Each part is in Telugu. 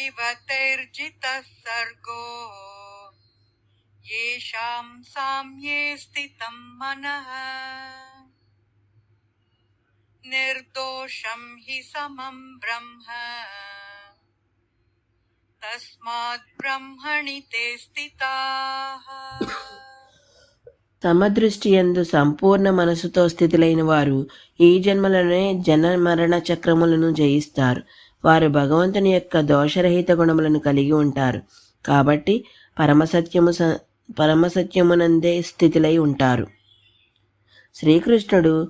विवर्जितः सर्गो येषां साम्ये स्थितं मनः निर्दोषं हि समं ब्रह्म तस्मात् ब्रह्मणि ते స్థితాः సమదృష్టి ఎందు సంపూర్ణ మనసుతో స్థితులైన వారు ఈ జన్మలోనే జన మరణ చక్రములను జయిస్తారు వారు భగవంతుని యొక్క దోషరహిత గుణములను కలిగి ఉంటారు. కాబట్టి పరమసత్యము స పరమసత్యమునందే స్థితిలై ఉంటారు. శ్రీకృష్ణుడు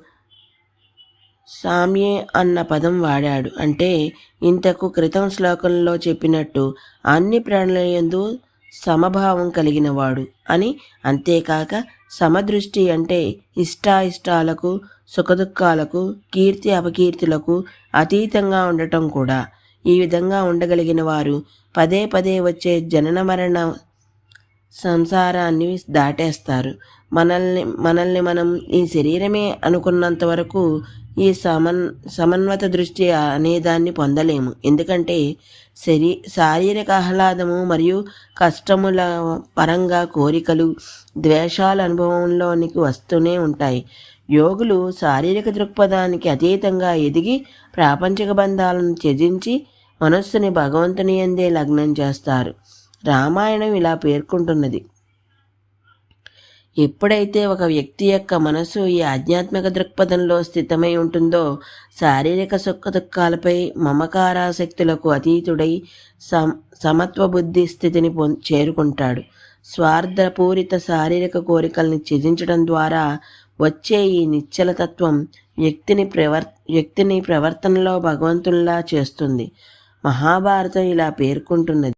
సామ్యే అన్న పదం వాడాడు. అంటే ఇంతకు క్రితం శ్లోకంలో చెప్పినట్టు అన్ని ప్రాణుల యందు సమభావం కలిగినవాడు అని అంతేకాక సమదృష్టి అంటే ఇష్టాయిష్టాలకు సుఖదుఖాలకు కీర్తి అపకీర్తులకు అతీతంగా ఉండటం కూడా. ఈ విధంగా ఉండగలిగిన వారు పదే పదే వచ్చే జనన మరణ సంసారాన్ని దాటేస్తారు. మనల్ని మనల్ని మనం ఈ శరీరమే అనుకున్నంత వరకు ఈ సమన్ సమన్వత దృష్టి అనేదాన్ని పొందలేము. ఎందుకంటే శరీ శారీరక ఆహ్లాదము మరియు కష్టముల పరంగా కోరికలు ద్వేషాల అనుభవంలోనికి వస్తూనే ఉంటాయి. యోగులు శారీరక దృక్పథానికి అతీతంగా ఎదిగి ప్రాపంచిక బంధాలను త్యజించి మనస్సుని భగవంతుని ఎందే లగ్నం చేస్తారు. రామాయణం ఇలా పేర్కొంటున్నది. ఎప్పుడైతే ఒక వ్యక్తి యొక్క మనసు ఈ ఆధ్యాత్మిక దృక్పథంలో స్థితమై ఉంటుందో శారీరక సుఖ దుఃఖాలపై మమకారాశక్తులకు అతీతుడై సమ సమత్వ బుద్ధి స్థితిని పొం చేరుకుంటాడు. స్వార్థపూరిత శారీరక కోరికల్ని త్యజించడం ద్వారా వచ్చే ఈ నిశ్చలతత్వం వ్యక్తిని ప్రవర్ వ్యక్తిని ప్రవర్తనలో భగవంతుల్లా చేస్తుంది. మహాభారతం ఇలా పేర్కొంటున్నది.